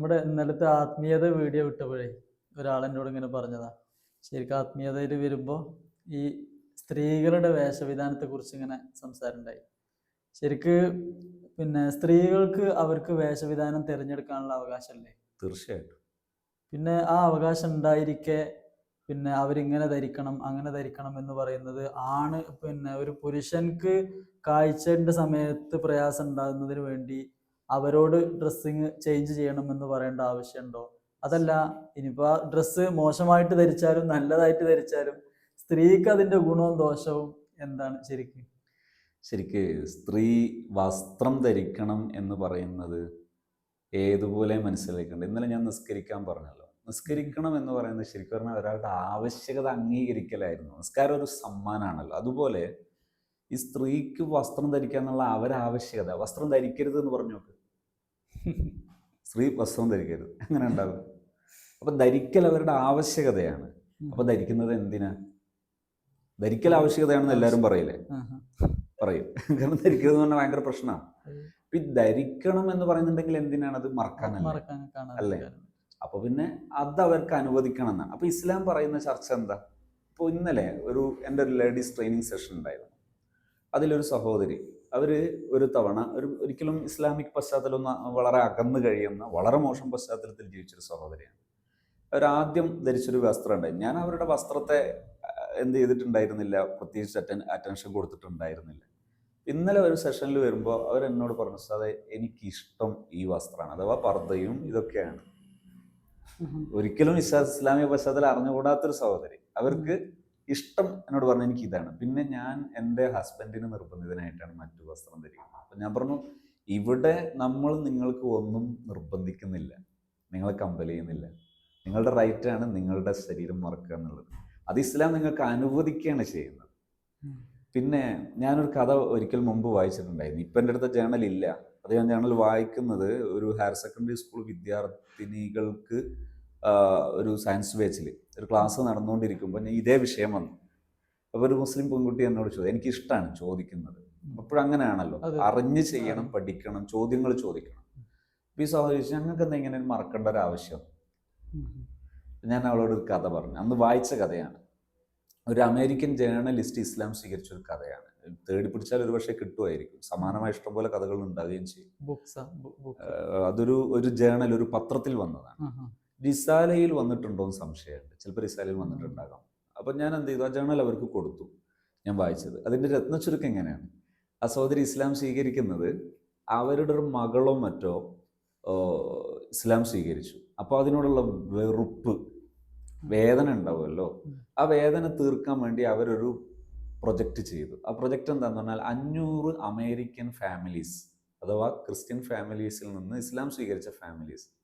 നമ്മുടെ ഇന്നലത്തെ ആത്മീയത വീഡിയോ വിട്ടപ്പോഴേ ഒരാൾ എന്നോട് ഇങ്ങനെ പറഞ്ഞതാ. ശരിക്കും ആത്മീയതയിൽ വരുമ്പോൾ ഈ സ്ത്രീകളുടെ വേഷവിധാനത്തെ കുറിച്ച് ഇങ്ങനെ സംസാരമുണ്ടായി ശരിക്ക് പിന്നെ സ്ത്രീകൾക്ക് അവർക്ക് വേഷവിധാനം തിരഞ്ഞെടുക്കാനുള്ള അവകാശമല്ലേ തീർച്ചയായിട്ടും. പിന്നെ ആ അവകാശം ഉണ്ടായിരിക്കെ പിന്നെ അവരിങ്ങനെ ധരിക്കണം അങ്ങനെ ധരിക്കണം എന്ന് പറയുന്നത് ആണ് പിന്നെ ഒരു പുരുഷൻക്ക് കാഴ്ചയുടെ സമയത്ത് പ്രയാസം ഉണ്ടാകുന്നതിന് വേണ്ടി അവരോട് ഡ്രസ്സിങ് ചേഞ്ച് ചെയ്യണം എന്ന് പറയേണ്ട ആവശ്യമുണ്ടോ? അതല്ല ഇനിയിപ്പോൾ ഡ്രസ്സ് മോശമായിട്ട് ധരിച്ചാലും നല്ലതായിട്ട് ധരിച്ചാലും സ്ത്രീക്ക് അതിന്റെ ഗുണവും ദോഷവും എന്താണ് ശരിക്ക്? ശരിക്ക് സ്ത്രീ വസ്ത്രം ധരിക്കണം എന്ന് പറയുന്നത് ഏതുപോലെ മനസ്സിലാക്കേണ്ടത്? ഇന്നലെ ഞാൻ നിസ്കരിക്കാൻ പറഞ്ഞല്ലോ. നിസ്കരിക്കണം എന്ന് പറയുന്നത് ശരിക്കും പറഞ്ഞാൽ ഒരാളുടെ ആവശ്യകത അംഗീകരിക്കലായിരുന്നു. നിസ്കാരം ഒരു സമ്മാനമാണല്ലോ അതുപോലെ ഈ സ്ത്രീക്ക് വസ്ത്രം ധരിക്കുക എന്നുള്ള അവരെ ആവശ്യകത വസ്ത്രം ധരിക്കരുത് എന്ന് പറഞ്ഞു സ്ത്രീ വസ്ത്രം ധരിക്കരുത്. അങ്ങനെ ഉണ്ടാകും അപ്പം ധരിക്കൽ അവരുടെ ആവശ്യകതയാണ്. അപ്പം ധരിക്കുന്നത് എന്തിനാ? ധരിക്കൽ ആവശ്യകതയാണെന്ന് എല്ലാവരും പറയില്ലേ? പറയും. കാരണം ധരിക്കുന്നത് പറഞ്ഞാൽ ഭയങ്കര പ്രശ്നമാണ്. ഇപ്പം ഇപ്പൊ ഈ ധരിക്കണം എന്ന് പറയുന്നുണ്ടെങ്കിൽ എന്തിനാണ് അത് മറക്കാൻ അല്ലേ? അപ്പൊ പിന്നെ അത് അവർക്ക് അനുവദിക്കണം എന്നാണ്. അപ്പൊ ഇസ്ലാം പറയുന്ന ചർച്ച എന്താ? ഇപ്പോൾ ഇന്നലെ ഒരു എന്റെ ഒരു ലേഡീസ് ട്രെയിനിങ് സെഷൻ ഉണ്ടായിരുന്നു. അതിലൊരു സഹോദരി അവർ ഒരു തവണ ഒരു ഒരിക്കലും ഇസ്ലാമിക് പശ്ചാത്തലം വളരെ അകന്നു കഴിയുന്ന വളരെ മോശം പശ്ചാത്തലത്തിൽ ജീവിച്ചൊരു സഹോദരിയാണ്. അവരാദ്യം ധരിച്ചൊരു വസ്ത്രം ഉണ്ടായി ഞാൻ അവരുടെ വസ്ത്രത്തെ എന്ത് ചെയ്തിട്ടുണ്ടായിരുന്നില്ല. പ്രത്യേകിച്ച് അറ്റൻ അറ്റൻഷൻ കൊടുത്തിട്ടുണ്ടായിരുന്നില്ല. ഇന്നലെ ഒരു സെഷനിൽ വരുമ്പോൾ അവർ എന്നോട് പറഞ്ഞു സാറേ എനിക്കിഷ്ടം ഈ വസ്ത്രമാണ്. അഥവാ പർദ്ദയും ഇതൊക്കെയാണ്. ഒരിക്കലും ഇസ്ലാ ഇസ്ലാമിക പശ്ചാത്തലം അറിഞ്ഞുകൂടാത്തൊരു സഹോദരി. അവർക്ക് ഇഷ്ടം എന്നോട് പറഞ്ഞു എനിക്ക് ഇതാണ് പിന്നെ ഞാൻ എന്റെ ഹസ്ബൻഡിന് നിർബന്ധിതനായിട്ടാണ് മറ്റു വസ്ത്രം ധരിക്കുന്നത്. അപ്പം ഞാൻ പറഞ്ഞു ഇവിടെ നമ്മൾ നിങ്ങൾക്ക് ഒന്നും നിർബന്ധിക്കുന്നില്ല. നിങ്ങളെ കമ്പൽ ചെയ്യുന്നില്ല. നിങ്ങളുടെ റൈറ്റാണ് നിങ്ങളുടെ ശരീരം മറക്കുക എന്നുള്ളത്. അത് ഇസ്ലാം നിങ്ങൾക്ക് അനുവദിക്കുകയാണ് ചെയ്യുന്നത്. പിന്നെ ഞാനൊരു കഥ ഒരിക്കൽ മുമ്പ് വായിച്ചിട്ടുണ്ടായിരുന്നു. ഇപ്പം എന്റെ അടുത്ത ജേണൽ ഇല്ല. അത് ഞാൻ ജേണൽ വായിക്കുന്നത് ഒരു ഹയർ സെക്കൻഡറി സ്കൂൾ വിദ്യാർത്ഥിനികൾക്ക് ഒരു സയൻസ് ബേച്ചിൽ ഒരു ക്ലാസ് നടന്നുകൊണ്ടിരിക്കുമ്പോൾ ഞാൻ ഇതേ വിഷയം വന്നു. അപ്പോൾ ഒരു മുസ്ലിം പെൺകുട്ടി എന്നോട് ചോദിച്ചു എനിക്ക് ഇഷ്ടമാണ് ചോദിക്കുന്നത്. അപ്പോഴും അങ്ങനെയാണല്ലോ അതെ. അറിഞ്ഞ് ചെയ്യണം പഠിക്കണം ചോദ്യങ്ങൾ ചോദിക്കണം. അപ്പോൾ ഈ സഹോദരി ചോദിച്ചു, ഞങ്ങൾക്ക് എന്താ ഇങ്ങനെ മറക്കേണ്ട ഒരു ആവശ്യം? ഞാൻ അവളോട് ഒരു കഥ പറഞ്ഞു. അന്ന് വായിച്ച കഥയാണ്. ഒരു അമേരിക്കൻ ജേർണലിസ്റ്റ് ഇസ്ലാം സ്വീകരിച്ച ഒരു കഥയാണ്. തേടി പിടിച്ചാൽ ഒരു പക്ഷേ കിട്ടുമായിരിക്കും. സമാനമായ ഇഷ്ടംപോലെ കഥകൾ ഉണ്ടാവുകയും ചെയ്യും. അതൊരു ഒരു ജേണൽ ഒരു പത്രത്തിൽ വന്നതാണ്. റിസാലയിൽ വന്നിട്ടുണ്ടോ എന്ന് സംശയമുണ്ട്. ചിലപ്പോൾ റിസാലയിൽ വന്നിട്ടുണ്ടാകാം. അപ്പം ഞാൻ എന്ത് ചെയ്തു? ആ ജേണൽ അവർക്ക് കൊടുത്തു. ഞാൻ വായിച്ചത്. അതിന്റെ രത്നച്ചുരുക്കം എങ്ങനെയാണ്? ആ സഹോദരി ഇസ്ലാം സ്വീകരിക്കുന്നത് അവരുടെ ഒരു മകളോ മറ്റോ ഇസ്ലാം സ്വീകരിച്ചു. അപ്പോൾ അതിനോടുള്ള വെറുപ്പ് വേദന ഉണ്ടാവുമല്ലോ. ആ വേദന തീർക്കാൻ വേണ്ടി അവരൊരു പ്രൊജക്റ്റ് ചെയ്തു. ആ പ്രൊജക്റ്റ് എന്താന്ന് പറഞ്ഞാൽ അഞ്ഞൂറ് അമേരിക്കൻ ഫാമിലീസ് അഥവാ ക്രിസ്ത്യൻ ഫാമിലീസിൽ നിന്ന് ഇസ്ലാം സ്വീകരിച്ച ഫാമിലീസ്.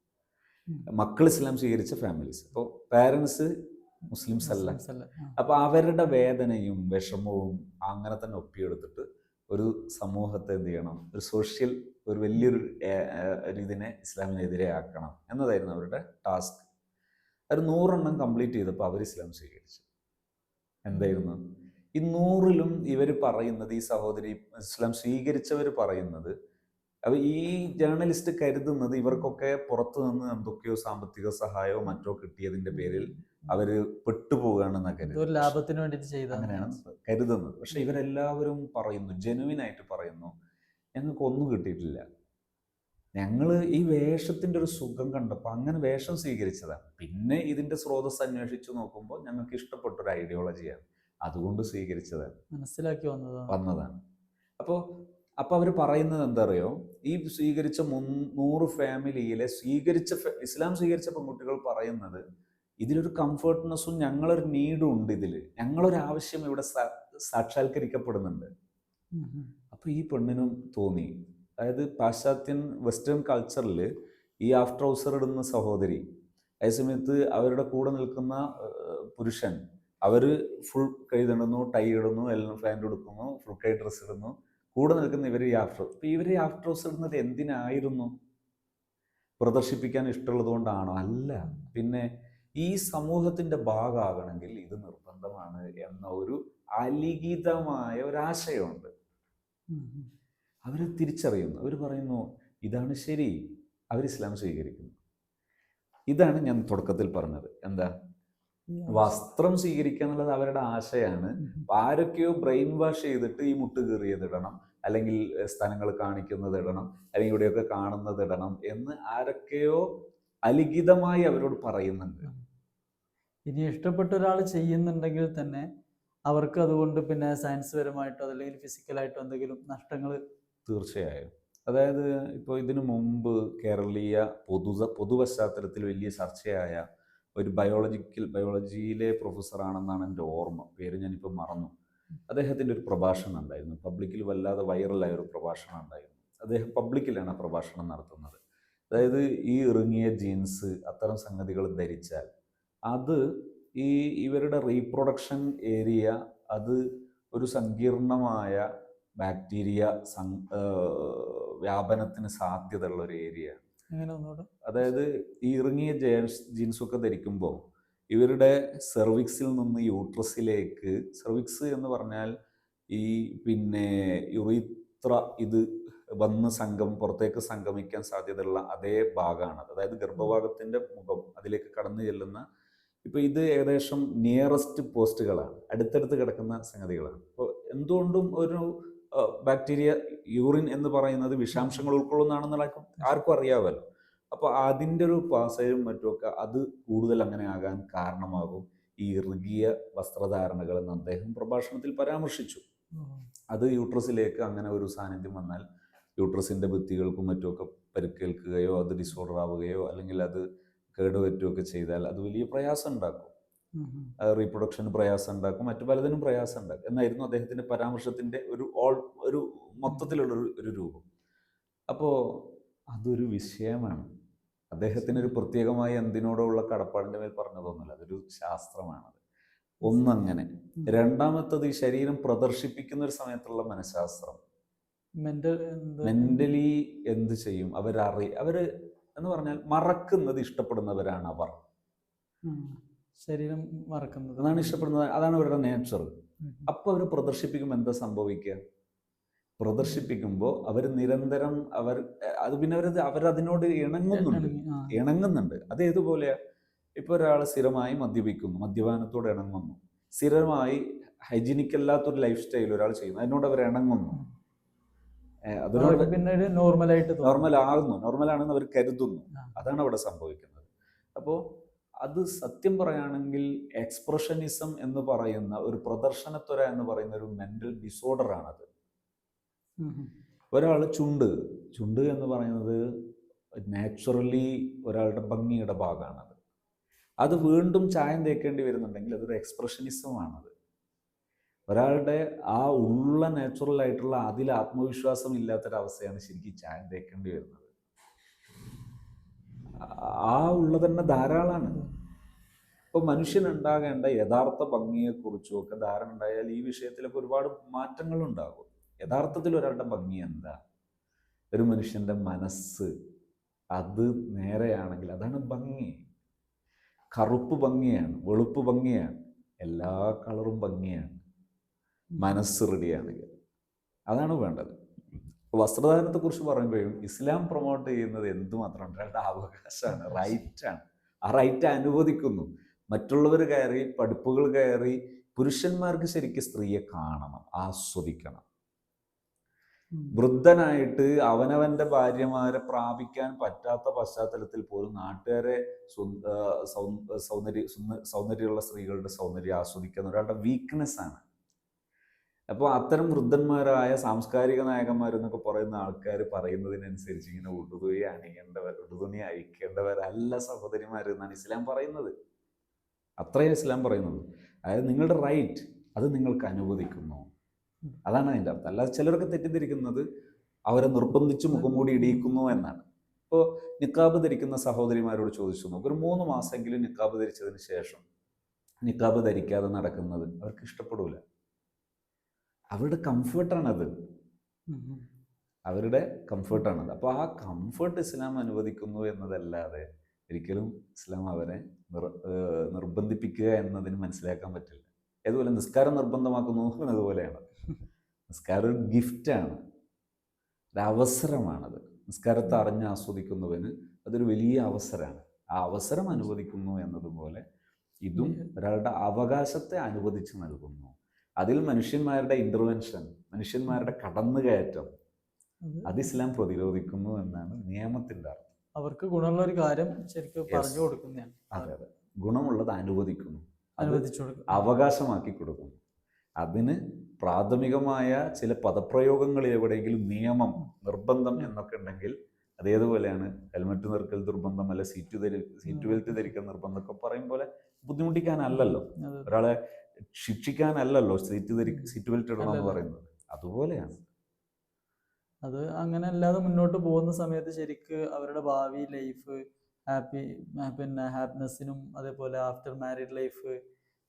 മക്കൾ ഇസ്ലാം സ്വീകരിച്ച ഫാമിലീസ് അപ്പോൾ പാരൻസ് മുസ്ലിംസ് അല്ല. മുസ്ലിംസ് അപ്പൊ അവരുടെ വേദനയും വിഷമവും അങ്ങനെ തന്നെ ഒപ്പിയെടുത്തിട്ട് ഒരു സമൂഹത്തെ എന്ത് ചെയ്യണം? ഒരു സോഷ്യൽ ഒരു വലിയൊരു ഇതിനെ ഇസ്ലാമിനെതിരെ ആക്കണം എന്നതായിരുന്നു അവരുടെ ടാസ്ക് അവർ നൂറെണ്ണം കംപ്ലീറ്റ് ചെയ്തപ്പോൾ അവർ ഇസ്ലാം സ്വീകരിച്ചു. എന്തായിരുന്നു? ഈ നൂറിലും ഇവർ പറയുന്നത് ഈ സഹോദരി ഇസ്ലാം സ്വീകരിച്ചവർ പറയുന്നത് അപ്പൊ ഈ ജേർണലിസ്റ്റ് കരുതുന്നത് ഇവർക്കൊക്കെ പുറത്തു നിന്ന് എന്തൊക്കെയോ സാമ്പത്തിക സഹായമോ മറ്റോ കിട്ടിയതിന്റെ പേരിൽ അവർ പെട്ടുപോവുകയാണെന്നാ ലാഭത്തിന് വേണ്ടി ചെയ്ത അങ്ങനെയാണ് കരുതുന്നത്. പക്ഷെ ഇവരെല്ലാവരും പറയുന്നു ജെനുവിൻ ആയിട്ട് പറയുന്നു ഞങ്ങൾക്ക് ഒന്നും കിട്ടിയിട്ടില്ല. ഞങ്ങൾ ഈ വേഷത്തിന്റെ ഒരു സുഖം കണ്ടപ്പോൾ അങ്ങനെ വേഷം സ്വീകരിച്ചതാണ് പിന്നെ ഇതിന്റെ സ്രോതസ് അന്വേഷിച്ചു നോക്കുമ്പോൾ ഞങ്ങൾക്ക് ഇഷ്ടപ്പെട്ട ഒരു ഐഡിയോളജിയാണ് അതുകൊണ്ട് സ്വീകരിച്ചതാണ് മനസ്സിലാക്കി വന്നതാണ് വന്നതാണ് അപ്പോൾ അപ്പോൾ അവർ പറയുന്നത് എന്താ അറിയോ? ഈ സ്വീകരിച്ച നൂറ് ഫാമിലിയിലെ സ്വീകരിച്ച ഇസ്ലാം സ്വീകരിച്ച പെൺകുട്ടികൾ പറയുന്നത് ഇതിലൊരു കംഫർട്ട്നെസ്സും ഞങ്ങളൊരു നീഡും ഉണ്ട് ഇതിൽ ഞങ്ങളൊരു ആവശ്യം ഇവിടെ സാക്ഷാത്കരിക്കപ്പെടുന്നുണ്ട്. അപ്പോൾ ഈ പെണ്ണിനും തോന്നി. അതായത് പാശ്ചാത്യൻ വെസ്റ്റേൺ കൾച്ചറിൽ ഈ ആഫ്റ്റർ ഹൗസർ ഇടുന്ന സഹോദരി അതേ സമയത്ത് അവരുടെ കൂടെ നിൽക്കുന്ന പുരുഷൻ അവർ ഫുൾ കൈതിടുന്നു ടൈ ഇടുന്നു എല്ലാം പാന്റ് എടുക്കുന്നു ഫുൾ കൈ ഡ്രസ്സ് ഇടുന്നു. കൂടെ നിൽക്കുന്ന ഇവർ ഈ ആഫ്റ്റർ അപ്പോൾ ഇവർ ഈ ആഫ്റ്റർ ഇടുന്നത് എന്തിനായിരുന്നു? പ്രദർശിപ്പിക്കാൻ ഇഷ്ടമുള്ളത് കൊണ്ടാണോ അല്ല. പിന്നെ ഈ സമൂഹത്തിന്റെ ഭാഗമാകണമെങ്കിൽ ഇത് നിർബന്ധമാണ് എന്ന ഒരു അലിഖിതമായ ഒരാശയമുണ്ട്. അവർ തിരിച്ചറിയുന്നു. അവർ പറയുന്നു ഇതാണ് ശരി. അവർ ഇസ്ലാം സ്വീകരിക്കുന്നു. ഇതാണ് ഞാൻ തുടക്കത്തിൽ പറഞ്ഞത്. എന്താ? വസ്ത്രം സ്വീകരിക്കുക എന്നുള്ളത് അവരുടെ ആശയാണ്. ആരൊക്കെയോ ബ്രെയിൻ വാഷ് ചെയ്തിട്ട് ഈ മുട്ട് കീറിയത് ഇടണം. അല്ലെങ്കിൽ സ്ഥലങ്ങൾ കാണിക്കുന്നത് ഇടണം. അല്ലെങ്കിൽ ഇവിടെയൊക്കെ കാണുന്നത് ഇടണം എന്ന് ആരൊക്കെയോ അലിഖിതമായി അവരോട് പറയുന്നുണ്ട്. ഇനി ഇഷ്ടപ്പെട്ട ഒരാൾ ചെയ്യുന്നുണ്ടെങ്കിൽ തന്നെ അവർക്ക് അതുകൊണ്ട് പിന്നെ സയൻസ് പരമായിട്ടോ അല്ലെങ്കിൽ ഫിസിക്കലായിട്ടോ എന്തെങ്കിലും നഷ്ടങ്ങൾ തീർച്ചയായും. അതായത് ഇപ്പോൾ ഇതിനു മുമ്പ് കേരളീയ പൊതു പൊതുപശ്ചാത്തലത്തിൽ വലിയ ചർച്ചയായ ഒരു ബയോളജിക്കൽ ബയോളജിയിലെ പ്രൊഫസറാണെന്നാണ് എന്റെ ഓർമ്മ. പേര് ഞാനിപ്പോൾ മറന്നു. അദ്ദേഹത്തിന്റെ ഒരു പ്രഭാഷണം ഉണ്ടായിരുന്നു. പബ്ലിക്കിൽ വല്ലാതെ വൈറലായ ഒരു പ്രഭാഷണം ഉണ്ടായിരുന്നു. അദ്ദേഹം പബ്ലിക്കിലാണ് ആ പ്രഭാഷണം നടത്തുന്നത്. അതായത് ഈ ഇറങ്ങിയ ജീൻസ് അത്തരം സംഗതികൾ ധരിച്ചാൽ അത് ഈ ഇവരുടെ റീപ്രൊഡക്ഷൻ ഏരിയ അത് ഒരു സങ്കീർണമായ ബാക്ടീരിയ വ്യാപനത്തിന് സാധ്യതയുള്ള ഒരു ഏരിയയാണ് അതായത് ഈ ഇറങ്ങിയ ജേൻസ് ജീൻസൊക്കെ ധരിക്കുമ്പോൾ ഇവരുടെ സെർവിക്സിൽ നിന്ന് യൂട്രസിലേക്ക് സെർവിക്സ് എന്ന് പറഞ്ഞാൽ ഈ പിന്നെ യുറിത്ര ഇത് വന്ന് സംഗം പുറത്തേക്ക് സംഗമിക്കാൻ സാധ്യതയുള്ള അതേ ഭാഗമാണ് അതായത് ഗർഭഭാഗത്തിന്റെ മുഖം അതിലേക്ക് കടന്നു ചെല്ലുന്ന ഇപ്പോൾ ഇത് ഏകദേശം നിയറസ്റ്റ് പോസ്റ്റുകളാണ് അടുത്തടുത്ത് കിടക്കുന്ന സംഗതികളാണ്. അപ്പോൾ എന്തുകൊണ്ടും ഒരു ബാക്ടീരിയ യൂറിൻ എന്ന് പറയുന്നത് വിഷാംശങ്ങൾ ഉൾക്കൊള്ളുന്നതാണെന്നുള്ള ആർക്കും അറിയാമല്ലോ അപ്പോൾ അതിന്റെ ഒരു പാസയും മറ്റുമൊക്കെ അത് കൂടുതൽ അങ്ങനെ ആകാൻ കാരണമാകും. ഈ ഇറുകിയ വസ്ത്രധാരണകൾ എന്ന് അദ്ദേഹം പ്രഭാഷണത്തിൽ പരാമർശിച്ചു. അത് യൂട്രസിലേക്ക് അങ്ങനെ ഒരു സാന്നിധ്യം വന്നാൽ യൂട്രസിന്റെ ഭിത്തികൾക്കും മറ്റുമൊക്കെ പരിക്കേൽക്കുകയോ അത് ഡിസോർഡർ ആവുകയോ അല്ലെങ്കിൽ അത് കേടുപറ്റുകയൊക്കെ ചെയ്താൽ അത് വലിയ പ്രയാസം ഉണ്ടാക്കും. റീപ്രൊഡക്ഷന് പ്രയാസം ഉണ്ടാക്കും. മറ്റു പലതിനും പ്രയാസം ഉണ്ടാക്കും. എന്നായിരുന്നു അദ്ദേഹത്തിന്റെ പരാമർശത്തിന്റെ ഒരു ഓൾ ഒരു മൊത്തത്തിലുള്ള ഒരു രൂപം. അപ്പോൾ അതൊരു വിഷയമാണ്. അദ്ദേഹത്തിന് ഒരു പ്രത്യേകമായി എന്തിനോടുള്ള കടപ്പാടിന്റെ മേൽ പറഞ്ഞതൊന്നുമില്ല. അതൊരു ശാസ്ത്രമാണത്. ഒന്നങ്ങനെ. രണ്ടാമത്തത് ഈ ശരീരം പ്രദർശിപ്പിക്കുന്ന ഒരു സമയത്തുള്ള മനഃശാസ്ത്രം. മെന്റലി എന്ത്? ചെയ്യും? അവരറി അവർ എന്ന് പറഞ്ഞാൽ മറക്കുന്നത് ഇഷ്ടപ്പെടുന്നവരാണ് അവർ. ശരീരം മറക്കുന്നത്. അതാണ് ഇഷ്ടപ്പെടുന്നത്. അതാണ് അവരുടെ നേച്ചർ. അപ്പോൾ അവർ പ്രദർശിപ്പിക്കുമ്പോൾ എന്താ സംഭവിക്കുക? പ്രദർശിപ്പിക്കുമ്പോൾ അവർ നിരന്തരം അവർ അത് പിന്നെ അവർ അവരതിനോട് ഇണങ്ങുന്നുണ്ട്. ഇണങ്ങുന്നുണ്ട്. അത് ഏതുപോലെയാ ഇപ്പൊ ഒരാൾ സ്ഥിരമായി മദ്യപിക്കുന്നു. മദ്യപാനത്തോട് ഇണങ്ങുന്നു. സ്ഥിരമായി ഹൈജീനിക് അല്ലാത്തൊരു ലൈഫ് സ്റ്റൈൽ ഒരാൾ ചെയ്യുന്നു. അതിനോട് അവർ ഇണങ്ങുന്നു. അതിനോട് പിന്നെ പിന്നീട് നോർമലായിട്ട്. നോർമൽ ആകുന്നു നോർമൽ ആണെന്ന് അവർ കരുതുന്നു. അതാണ് അവിടെ സംഭവിക്കുന്നത്. അപ്പോൾ അത് സത്യം പറയുകയാണെങ്കിൽ എക്സ്പ്രഷനിസം എന്ന് പറയുന്ന ഒരു പ്രദർശനത്വര എന്ന് പറയുന്ന ഒരു മെന്റൽ ഡിസോർഡർ ആണത്. ഒരാൾ ചുണ്ട് ചുണ്ട് എന്ന് പറയുന്നത് നാച്ചുറലി ഒരാളുടെ ഭംഗിയുടെ ഭാഗമാണത്. അത് വീണ്ടും ചായം തേക്കേണ്ടി വരുന്നുണ്ടെങ്കിൽ അതൊരു എക്സ്പ്രഷനിസമാണത് ഒരാളുടെ ആ ഉള്ള നാച്ചുറൽ ആയിട്ടുള്ള അതിൽ ആത്മവിശ്വാസം ഇല്ലാത്തൊരവസ്ഥയാണ് ശരിക്കും ചായം തേക്കേണ്ടി വരുന്നത്. ആ ഉള്ളത് തന്നെ ധാരാളമാണ് ഇപ്പോൾ മനുഷ്യനുണ്ടാകേണ്ട യഥാർത്ഥ ഭംഗിയെക്കുറിച്ചും ഒക്കെ ധാരണ ഉണ്ടായാൽ ഈ വിഷയത്തിലൊക്കെ ഒരുപാട് മാറ്റങ്ങൾ ഉണ്ടാകും യഥാർത്ഥത്തിൽ ഒരാളുടെ ഭംഗി എന്താ? ഒരു മനുഷ്യന്റെ മനസ്സ് അത് നേരെയാണെങ്കിൽ അതാണ് ഭംഗി. കറുപ്പ് ഭംഗിയാണ് വെളുപ്പ് ഭംഗിയാണ് എല്ലാ കളറും ഭംഗിയാണ്. മനസ്സ് റെഡിയാണെങ്കിൽ അതാണ് വേണ്ടത്. വസ്ത്രധാരണത്തെക്കുറിച്ച് പറയുമ്പോഴും ഇസ്ലാം പ്രൊമോട്ട് ചെയ്യുന്നത് എന്തുമാത്രം ഒരാളുടെ അവകാശമാണ് റൈറ്റാണ് ആ റൈറ്റ് അനുവദിക്കുന്നു. മറ്റുള്ളവർ കയറി പഠിപ്പുകൾ കയറി പുരുഷന്മാർക്ക് ശരിക്കും സ്ത്രീയെ കാണണം ആസ്വദിക്കണം. വൃദ്ധനായിട്ട് അവനവന്റെ ഭാര്യമാരെ പ്രാപിക്കാൻ പറ്റാത്ത പശ്ചാത്തലത്തിൽ പോലും നാട്ടുകാരെ സൗന്ദര്യ സൗന്ദര്യമുള്ള സ്ത്രീകളുടെ സൗന്ദര്യം ആസ്വദിക്കുന്ന ഒരാളുടെ വീക്ക്നെസ് ആണ്. അപ്പോൾ അത്തരം വൃദ്ധന്മാരായ സാംസ്കാരിക നായകന്മാരെന്നൊക്കെ പറയുന്ന ആൾക്കാർ പറയുന്നതിനനുസരിച്ച് ഇങ്ങനെ ഉടുതുണി അണിയേണ്ടവർ ഉടുതുണി അഴിക്കേണ്ടവരല്ല സഹോദരിമാർ എന്നാണ് ഇസ്ലാം പറയുന്നത്. അത്രയും ഇസ്ലാം പറയുന്നത്. അതായത് നിങ്ങളുടെ റൈറ്റ് അത് നിങ്ങൾക്ക് അനുവദിക്കുന്നു. അതാണ് അതിന്റെ അർത്ഥം. അല്ലാതെ ചിലരൊക്കെ തെറ്റിദ്ധരിക്കുന്നത് അവരെ നിർബന്ധിച്ച് മുഖംമൂടി ഇടിയിക്കുന്നു എന്നാണ്. ഇപ്പോൾ നിക്കാബ് ധരിക്കുന്ന സഹോദരിമാരോട് ചോദിച്ചു നോക്കും. ഒരു മൂന്ന് മാസമെങ്കിലും നിക്കാബ് ധരിച്ചതിന് ശേഷം നിക്കാബ് ധരിക്കാതെ നടക്കുന്നത് അവർക്ക് ഇഷ്ടപ്പെടൂല. അവരുടെ കംഫേർട്ടാണത്. അവരുടെ കംഫേർട്ടാണത് അപ്പോൾ ആ കംഫേർട്ട് ഇസ്ലാം അനുവദിക്കുന്നു എന്നതല്ലാതെ ഒരിക്കലും ഇസ്ലാം അവരെ നിർബന്ധിപ്പിക്കുക എന്നതിന് മനസ്സിലാക്കാൻ പറ്റില്ല. അതുപോലെ നിസ്കാരം നിർബന്ധമാക്കുന്നു എന്നതുപോലെയാണ്. നിസ്കാരം ഒരു ഗിഫ്റ്റാണ് ഒരു അവസരമാണത്. നിസ്കാരത്തെ അറിഞ്ഞ് ആസ്വദിക്കുന്നവന് അതൊരു വലിയ അവസരമാണ്. ആ അവസരം അനുവദിക്കുന്നു എന്നതുപോലെ ഇതും ഒരാളുടെ അവകാശത്തെ അനുവദിച്ച് നൽകുന്നു. അതിൽ മനുഷ്യന്മാരുടെ ഇന്റർവെൻഷൻ മനുഷ്യന്മാരുടെ കടന്നുകയറ്റം അത് അത് ഇസ്ലാം പ്രതിരോധിക്കുന്നു എന്നാണ് നിയമത്തിന്റെ അർത്ഥം. അവർക്ക് ഗുണമുള്ള ഒരു കാര്യം ശരിക്കും. പറഞ്ഞു കൊടുക്കുന്നതാണ്. അതെ അതെ. ഗുണമുള്ളത് അനുവദിക്കുന്നു. അനുവദിച്ചു കൊടുക്കും അവകാശമാക്കി കൊടുക്കുന്നു. അതിന് പ്രാഥമികമായ ചില പദപ്രയോഗങ്ങൾ എവിടെയെങ്കിലും നിയമം നിർബന്ധം എന്നൊക്കെ ഉണ്ടെങ്കിൽ അതേതുപോലെയാണ് ഹെൽമെറ്റ് നിർക്കൽ നിർബന്ധം അല്ല സീറ്റ് ധരി സീറ്റ് ബെൽറ്റ് ധരിക്കൽ നിർബന്ധം ഒക്കെ പറയും പോലെ ബുദ്ധിമുട്ടിക്കാനല്ലല്ലോ ഒരാളെ ശിക്ഷിക്കാനല്ലല്ലോ സീറ്റ് ധരി സീറ്റ് ബെൽറ്റ് ഇടണം എന്ന് പറയുന്നത്. അതുപോലെയാണ്. അത് അങ്ങനെ അല്ലാതെ മുന്നോട്ട് പോകുന്ന സമയത്ത് ശരിക്ക് അവരുടെ ഭാവി ലൈഫ് ഹാപ്പി പിന്നെ ഹാപ്പിനെസ്സിനും അതേപോലെ ആഫ്റ്റർ മാരീഡ് ലൈഫ്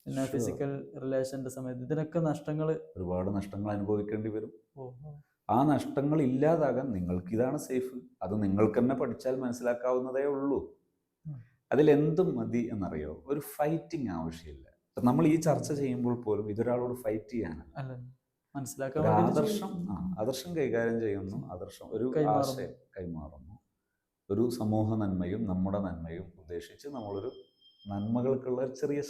പിന്നെ ഫിസിക്കൽ റിലേഷന്റെ സമയത്ത് ഇതിനൊക്കെ നഷ്ടങ്ങൾ ഒരുപാട് നഷ്ടങ്ങൾ അനുഭവിക്കേണ്ടി വരും. ആ നഷ്ടങ്ങൾ ഇല്ലാതാകാൻ നിങ്ങൾക്ക് ഇതാണ് സേഫ്. അത് നിങ്ങൾക്ക് തന്നെ പഠിച്ചാൽ മനസ്സിലാക്കാവുന്നതേ ഉള്ളൂ. അതിലെന്തും മതി എന്നറിയോ? ഒരു ഫൈറ്റിംഗ് ആവശ്യമില്ല. നമ്മൾ ഈ ചർച്ച ചെയ്യുമ്പോൾ പോലും ഇതൊരാളോട് ഫൈറ്റ് അല്ല. മനസ്സിലാക്കാൻ ആദർശം ആദർശം കൈകാര്യം ചെയ്യുന്നു. ആദർശം ഒരു കൈമാറുന്നു. ആശയം കൈമാറുന്നു. ഒരു സമൂഹ നന്മയും നമ്മുടെ നന്മയും ഉദ്ദേശിച്ച് നമ്മളൊരു നന്മകൾക്കുള്ള ചെറിയ